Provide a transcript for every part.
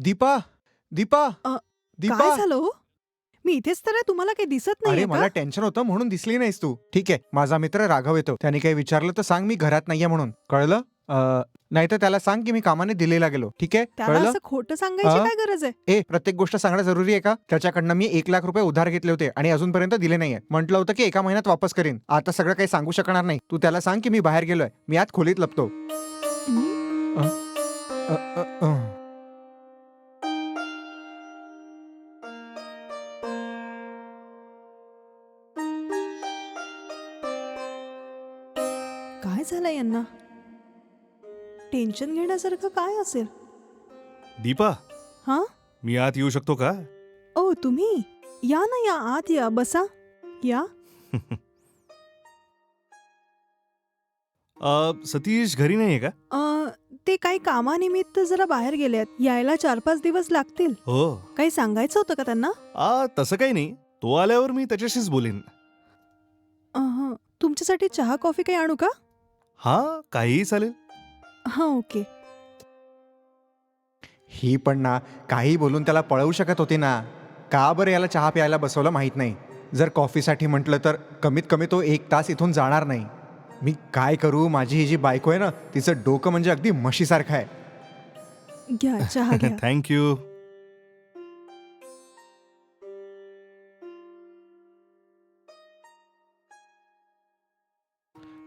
दीपा दीपा अ, दीपा. काय झालं हो? मी इथेच तर आहे तुम्हाला काही दिसत अरे नाहीये मला टेन्शन होतं म्हणून दिसली नाहीस तू. ठीक आहे माझा मित्र राघव येतो. त्याने काही विचारलं तर सांग मी घरात नाहीये म्हणून. कळलं? नाही तर त्याला सांग की मी कामाने दिल्लीला गेलो. ठीक आहे? त्याला कळलं? असं खोटं सांगायची अ? काय गरज आहे? ए प्रत्येक गोष्ट सांगणं जरुरी आहे का? त्याच्याकडनं मी एक लाख रुपये उधार घेतले होते आणि अजूनपर्यंत दिले नाहीये. म्हटलं होतं की एका महिन्यात वापस करीन. आता सगळं काही सांगू शकणार नाही. तू त्याला सांग की मी बाहेर गेलोय. मी आज खोलीत लपतो. हं? अ, अ, अ. यांना? टेन्शन घेण्यासारखं काय असेल? दीपा. हा? मी आत येऊ शकतो का? ओ तुम्ही? या ना या आत या बसा. या. अ, सतीश घरी नाहीये का? अ, ते काही कामानिमित्त जरा बाहेर गेलेत. यायला चार पाच दिवस लागतील. हो. काही सांगायचं होतं का त्यांना? आ तसं काही नाही. तो आल्यावर मी त्याच्याशीच बोलेन. अहं. तुमच्यासाठी चहा कॉफी काही आणू का? हा काहीही चालेल. हा ओके. ही पण ना काही बोलून त्याला पळवू शकत होती ना. का बरं याला चहा प्यायला बसवलं माहीत नाही. जर कॉफीसाठी म्हटलं तर कमीत कमी तो एक तास इथून जाणार नाही. मी काय करू माझी ही जी बायको आहे ना तिचं डोकं म्हणजे अगदी म्हशीसारखं आहे. घ्या चहा घ्या. थँक्यू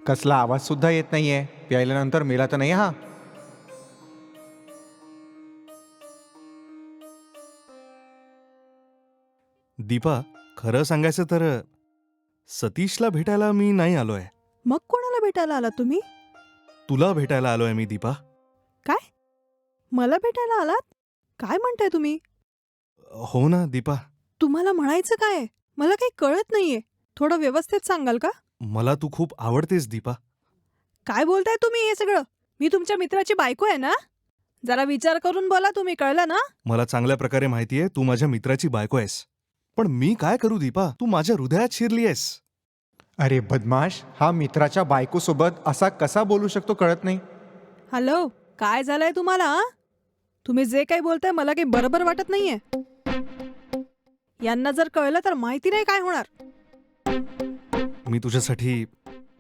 कसला आवाज सुद्धा येत नाहीये. प्यायल्यानंतर मेला तर नाही हा. दीपा खरं सांगायचं तर सतीशला भेटायला मी नाही आलोय. मग कोणाला भेटायला आला तुम्ही? तुला भेटायला आलोय मी दीपा. मला भेटायला आलात? काय म्हणताय तुम्ही? हो ना दीपा. तुम्हाला म्हणायचं काय? आहे? मला काही कळत नाहीये. थोडं व्यवस्थित सांगाल का? मला तू खूप आवडतेस दीपा. काय बोलताय तुम्ही हे सगळं? मी तुमच्या मित्राची बायको आहे ना? जरा विचार करून बोला तुम्ही कळलं ना? मला चांगल्या प्रकारे माहितीये तू माझ्या मित्राची बायको आहेस. पण मी काय करू दीपा? तू माझ्या हृदयात शिरली आहेस. अरे बदमाश हा मित्राच्या बायकोसोबत असा कसा बोलू शकतो कळत नाही. हॅलो काय झालंय तुम्हाला? तुम्ही जे काही बोलताय मला काही बरोबर वाटत नाहीये. यांना जर कळलं तर माहिती नाही काय होणार. मी तुझ्यासाठी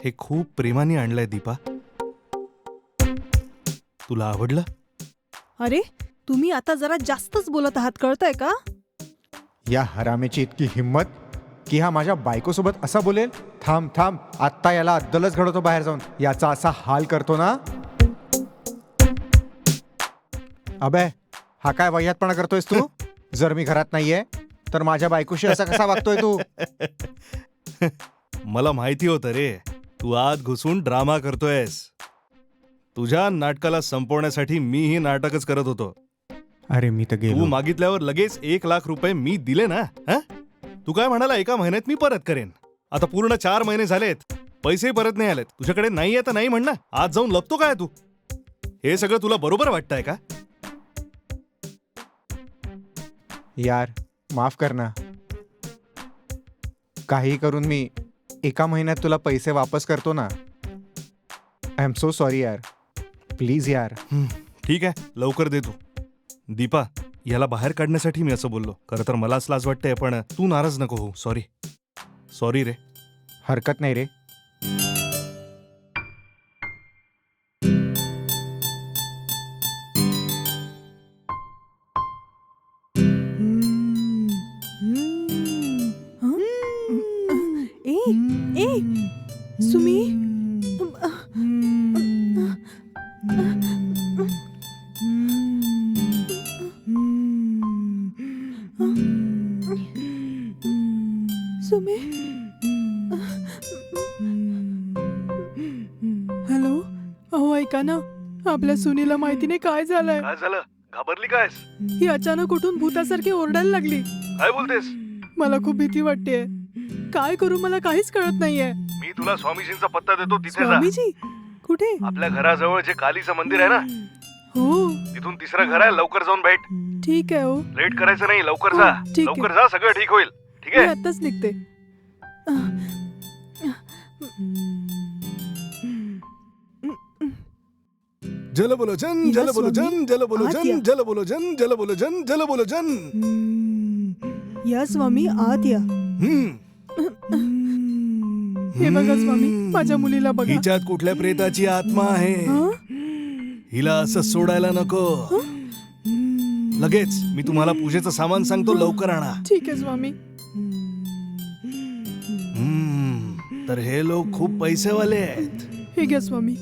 हे खूप प्रेमाने आणलंय दीपा. तुला आवडलं? अरे तुम्ही आता जरा जास्तच बोलत आहात कळतंय का? या हरामेची इतकी हिंमत की हा माझ्या बायकोसोबत असा बोलेल थांब थांब आत्ता याला अद्दलच घडवतो बाहेर जाऊन. याचा असा हाल करतो ना. अबे हा काय वह्यातपणा करतोयस तू? जर मी घरात नाहीये तर माझ्या बायकोशी असा कसा वागतोय तू? मला माहिती होतं रे. तू आत घुसून ड्रामा करतोयस. तुझ्या नाटकाला संपवण्यासाठी मी ही नाटकच करत होतो. अरे मी तर तू गेलो मागितल्यावर लगेच एक लाख रुपये मी दिले ना? हं? तू काय म्हणाला एका महिन्यात मी परत करेन. आता पूर्ण चार महिने झालेत. पैसे परत नाही आलेत. तुझ्याकडे नाही तर नाही म्हण ना आज जाऊन लपतो काय तू? हे सगळं तुला बरोबर वाटतंय का? यार माफ कर ना. काही करून मी एका महिन्यात तुला पैसे वापस करतो ना? आय एम सो सॉरी यार. प्लीज यार. ठीक आहे. लवकर दे तू दीपा याला बाहेर काढण्यासाठी मी असं बोललो. खरं तर मलाच लाज वाटतंय पण तू नाराज नको हो सॉरी सॉरी रे. हरकत नाही रे. अहो ऐका ना आपल्या सुनीला माहिती नाही काय झालंय. काय झालं? घाबरली कायस? ही अचानक उठून भूतासारखी ओरडायला लागली. काय बोलतेस? मला खूप भीती वाटते काय करू मला काहीच कळत नाहीये. मी तुला स्वामीजींचा पत्ता देतो स्वामीजी? कुठे? आपल्या घराजवळ जे कालीचं मंदिर आहे ना हो. तिथून तिसरं घर आहे लवकर जाऊन भेट. ठीक आहे हो. लेट करायचं नाही लवकर जा. ठीक आहे. लवकर जा सगळं ठीक होईल. ठीक मी आताच निघते. जल बोलो जन या जल बोलो स्वामी, जन जल बोलो आत या. जन जल बोलो जन जल बोलो जन जल बोलो जन। हम्म. या स्वामी आत या हम्म. हे बघा स्वामी माझ्या मुलीला बघा। हिच्यात कुठल्या प्रेताची आत्मा आहे? हं? हिला असं सोडायला नको. लगेच मी तुम्हाला पूजेचं सामान सांगतो लवकर आणा. ठीक आहे स्वामी. हम्म, तर हे लोक खूप पैसेवाले आहेत. हे घ्या स्वामी.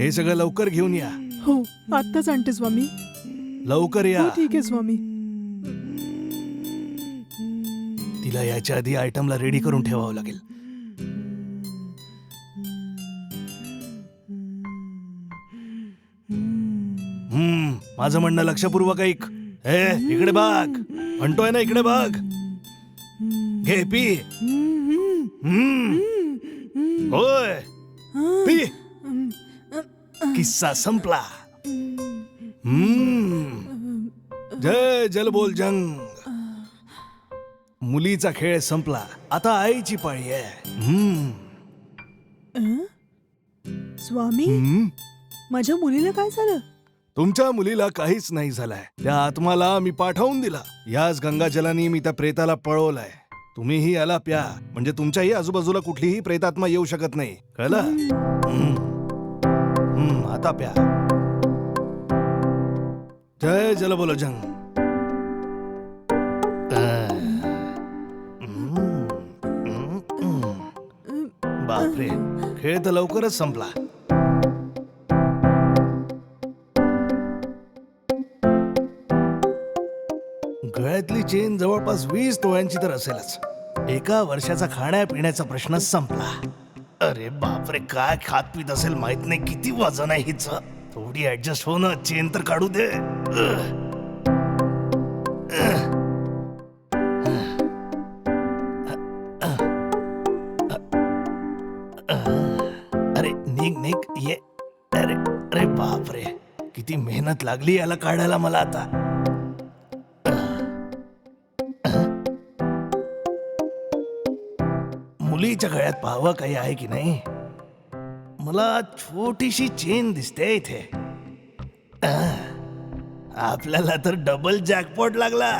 हे सगळं लवकर घेऊन या. हो आत्ताच आणते स्वामी. लवकर या. हो ठीक आहे स्वामी. तिला याच्या आधी आयटमला रेडी करून ठेवावं लागेल. हम्म माझं म्हणणं लक्षपूर्वक ऐक. हे इकडे बघ म्हणतोय ना इकडे बघ घे पी. हम्म. होय. पी. किस्सा संपला. हम्म. जय जल बोल जंग. मुलीचा खेळ संपला. आता आईची पाळी आहे. हम्म. स्वामी? हम्म. माझ्या मुलीला काय झालं? तुमच्या मुलीला काहीच नाही झालंय. त्या आत्माला मी पाठवून दिला. याच गंगा जलानी मी त्या प्रेताला पळवलाय. तुम्हीही याला प्या. म्हणजे तुमच्याही आजूबाजूला कुठलीही प्रेतात्मा येऊ शकत नाही. कळलं? हम्म. प्या जय जल बोलो जंग। बापरे खेळ तर लवकरच संपला। गळ्यातली चेन जवळपास वीस तोळ्यांची तर असेलच. एका वर्षाचा खाण्यापिण्याचा प्रश्न संपला. अरे बापरे काय खात पित असेल माहीत नाही किती वजन आहे हिच. थोडी ऍडजस्ट हो ना चेन तर काढू दे. अह. अरे निघ निघ ये. अरे अरे बापरे किती मेहनत लागली याला काढायला मला आता. मुलीच्या गळ्यात पाहावं काही आहे की नाही? मला छोटीशी चेन दिसते इथे. आपल्याला तर डबल जॅकपॉट लागला.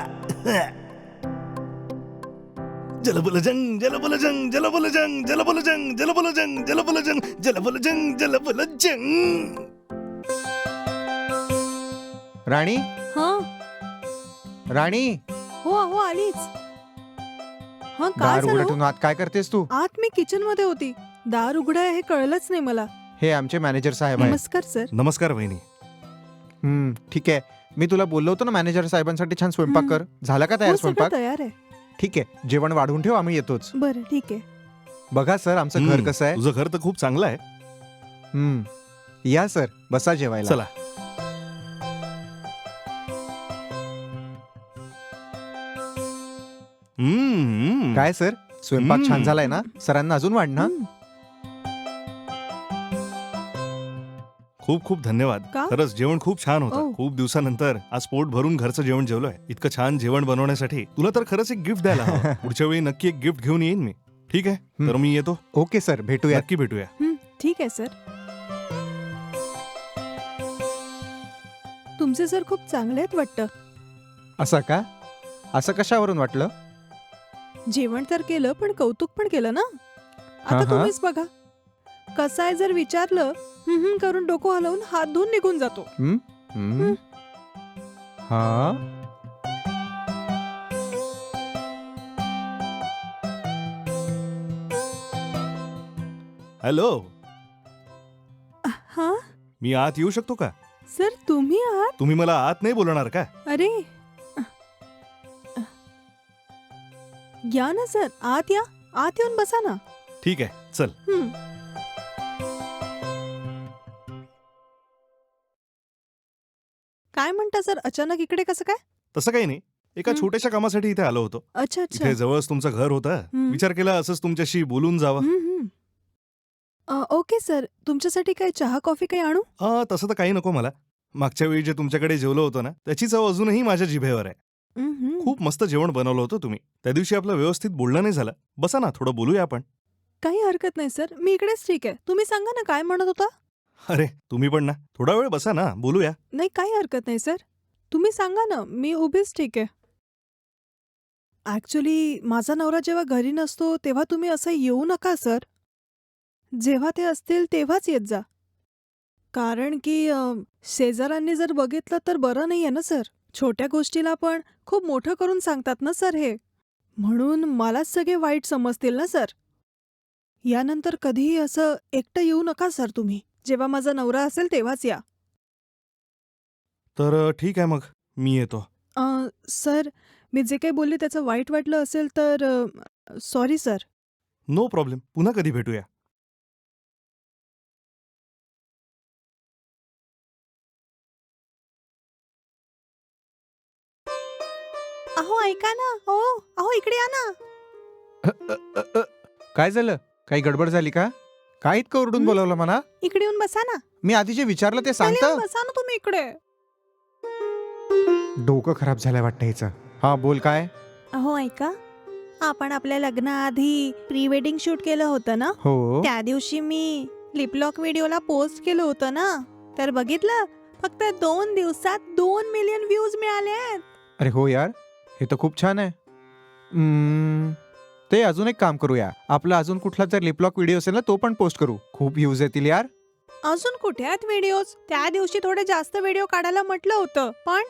जलबलजंग जलबलजंग जलबलजंग जलबलजंग जलबलजंग जलबलजंग जलबलजंग जलबलजंग. राणी? हा? राणी? हो हो आलीच. हा काय दार झालं? उघडून आत काय करतेस तू? आत मी किचनमध्ये होती. दार उघड आहे हे कळलंच नाही मला. हे आमचे मॅनेजर साहेब आहेत. नमस्कार सर. नमस्कार वहिनी. हम्म, ठीक आहे. मी तुला बोललो होतो ना मॅनेजर साहेबांसाठी छान स्वयंपाक हम्म. कर. झाला का तयार हो सगळं स्वयंपाक? तयार आहे. ठीक आहे. जेवण वाढवून ठेव आम्ही येतोच. बरं ठीक आहे. बघा सर आमचं घर हम्म, कसं आहे? तुझं घर तर खूप चांगलं आहे. हम्म. या सर. बसा जेवायला. चला. काय सर? स्वयंपाक छान. झालाय ना? सरांना अजून वाढ ना? हम्म. खूप खूप धन्यवाद. का? खरंच जेवण खूप छान होतं. ओ. खूप दिवसानंतर आज पोट भरून घरचं जेवण जेवलोय. इतकं छान जेवण बनवण्यासाठी तुला तर खरंच एक गिफ्ट द्यायला हवं. पुढच्या वेळी नक्की एक गिफ्ट घेऊन येईन मी. ठीक आहे? तर मी येतो. Okay sir. भेटूया नक्की भेटूया. हं, ठीक आहे सर. तुमचे सर खूप चांगले आहेत वाटतं. असं का? असं कशावरून वाटलं? जेवण तर केलं पण कौतुक पण केलं ना? आता हा. तुम्हीच बघा. कसं आहे जर विचारलं हं, हं करून डोकं हलवून हात धुवून निघून जातो. हम्म? हम्म. हा. हॅलो? हा? मी आत येऊ शकतो का? सर तुम्ही आहात तुम्ही मला आत नाही बोलणार का? अरे या ना सर. आत या. आत येऊन बसा ना. ठीक आहे. चल. हं. काय म्हणता सर? अचानक इकडे कसं काय? तसं काही नाही. एका हं. छोट्याशा कामासाठी इथे आलो होतो. अच्छा अच्छा. इथे जवळच तुमचं घर होतं. हं. विचार केला असंच तुमच्याशी बोलून जावं. हं, हं. अ, ओके सर. तुमच्यासाठी काही चहा कॉफी काही आणू? अ, तसं तर काही नको मला. मागच्या वेळी जे तुमच्याकडे जेवलं होतं ना त्याची चव अजूनही माझ्या जिभेवर आहे. खूप मस्त जेवण बनवलं होतं तुम्ही. त्या दिवशी आपलं व्यवस्थित बोलणं नाही झालं. बसा ना थोडं बोलूया आपण. काही हरकत नाही सर. मी इकडेच ठीक आहे. तुम्ही सांगा ना काय म्हणत होता? अरे तुम्ही पण ना. थोडा वेळ बसा ना बोलूया. नाही काही हरकत नाही सर. तुम्ही सांगा ना मी उभीच ठीक आहे. ॲक्च्युली माझा नवरा जेव्हा घरी नसतो तेव्हा तुम्ही असं येऊ नका सर. जेव्हा ते असतील तेव्हाच येत जा. कारण की अं, शेजाऱ्यांनी जर बघितलं तर बरं नाही आहे ना सर? छोट्या गोष्टीला पण खूप मोठं करून सांगतात ना सर हे. म्हणून मलाच सगळे वाईट समजतील ना सर? यानंतर कधीही असं एकटं येऊ नका सर तुम्ही. जेव्हा माझा नवरा असेल तेव्हाच या. तर ठीक आहे मग. मी येतो. अ, सर मी जे काही बोलले त्याचं वाईट वाटलं असेल तर सॉरी सर. No problem. पुन्हा कधी भेटूया. अहो ऐका ना. हो अहो इकडे या ना. काय झालं? काही गडबड झाली का? काय इतकं ओरडून हं? बोलवलं मला इकडे येऊन बसा ना. मी आधी जे विचारलं ते सांगतं येऊन बसा ना तुम्ही इकडे. डोकं खराब झालंय वाटतं हिचं हा बोल काय? अहो ऐका. आपण आपल्या लग्नाआधी प्री वेडिंग शूट केलं होतं ना? हो. त्या दिवशी मी लिपलॉक व्हिडिओला पोस्ट केलं होतं ना? तर बघितलं? फक्त दोन दिवसात दोन मिलियन व्ह्यूज मिळाले आहेत. अरे हो यार. हे तर खूप छान आहे. हम्म, ते अजून एक काम करूया. आपला अजून कुठला जर लिपलॉक व्हिडिओ असेल ना तो पण पोस्ट करू. खूप व्ह्यूज येतील यार. अजून कुठे आहेत व्हिडिओज त्या दिवशी थोडे जास्त व्हिडिओ काढायला म्हटलं होतं पण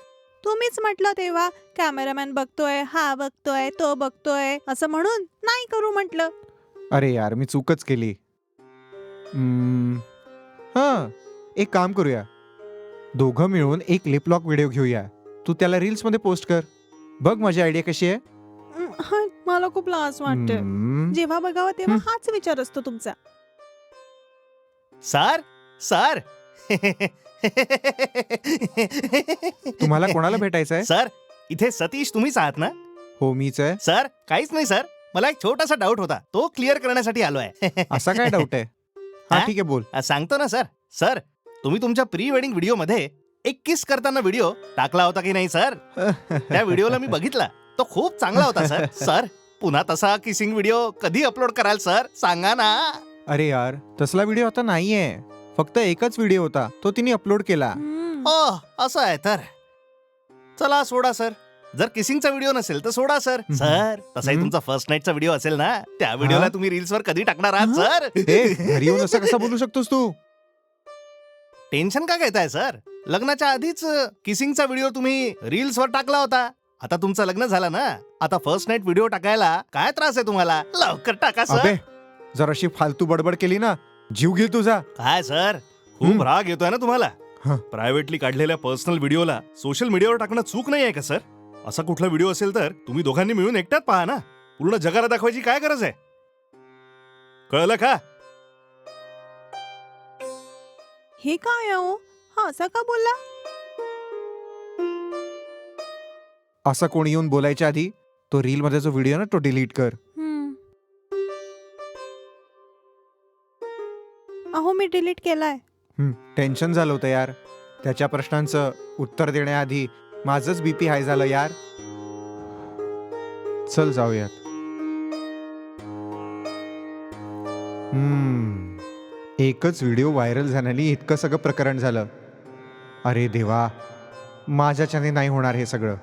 तुम्हीच म्हटलं तेव्हा कॅमेरामॅन बघतोय हा बघतोय तो बघतोय असं म्हणून नाही करू म्हटलं. अरे यार मी चूकच केली. हम्म, हां एक काम करूया. दोघं मिळून एक लिपलॉक व्हिडिओ घेऊया. तू त्याला रील्समध्ये पोस्ट कर. बघ माझी आयडिया कशी आहे. हं, हं, मला खूप लाज वाटते. हम्म, जेव्हा बघावं तेव्हा हाच विचार असतो तुमचा. Sir sir. तुम्हाला कोणाला भेटायचं आहे? सर इथे सतीश तुम्हीच आहात ना? हो मीच आहे. सर काहीच नाही सर. मला एक छोटासा डाऊट होता. तो क्लिअर करण्यासाठी आलोय. असा काय डाऊट आहे? हा हा? ठीक आहे बोल. सांगतो ना सर. सर तुम्ही तुमच्या प्री वेडिंग व्हिडिओमध्ये एक किस करताना व्हिडिओ टाकला होता की नाही सर? त्या व्हिडिओला मी बघितला. तो खूप चांगला होता सर. सर पुन्हा तसा किसिंग व्हिडिओ कधी अपलोड कराल सर? सांगा ना. अरे यार तसला व्हिडिओ आता नाहीये. फक्त एकच व्हिडिओ होता. तो तिने अपलोड केला. ओ असं आहे तर. चला सोडा सर. जर किसिंगचा व्हिडिओ नसेल तर सोडा सर. सर तसाही. तुमचा फर्स्ट नाईटचा व्हिडिओ असेल ना त्या व्हिडिओला? तुम्ही रील्सवर कधी टाकणार आहात? सर? घरी येऊन असं कसं बोलू शकतोस तू? टेन्शन का घेताय सर? लग्नाच्या आधीच किसिंगचा व्हिडिओ तुम्ही रील्सवर टाकला होता. आता तुमचं लग्न झालं ना? आता फर्स्ट नाईट व्हिडिओ टाकायला काय त्रास आहे तुम्हाला? लवकर टाका सर अबे जर अशी फालतू बडबड केली ना जीव घेईल तुझा. काय सर खूप हम्म. राग येतोय ना तुम्हाला? हं. प्रायव्हेटली काढलेल्या पर्सनल व्हिडिओला सोशल मीडियावर टाकणं चूक नाही आहे का सर असा कुठला व्हिडिओ असेल तर तुम्ही दोघांनी मिळून एकट्यात पहा ना. पूर्ण जगाला दाखवायची काय गरज आहे? कळलं का? हे काय आहे हो? हा असा का बोलला. असं कोणी येऊन बोलायच्या आधी तो रील मध्ये जो व्हिडिओ ना तो डिलीट कर. अहो मी डिलीट केलाय. हं, टेन्शन झालं होतं यार. त्याच्या प्रश्नांचं उत्तर देण्याआधी माझंच बीपी हाय झालं यार. चल जाऊयात. हम्म, एकच व्हिडिओ व्हायरल झाल्याने इतकं सगळं प्रकरण झालं. अरे देवा माझ्याच्याने नाही होणार हे सगळं.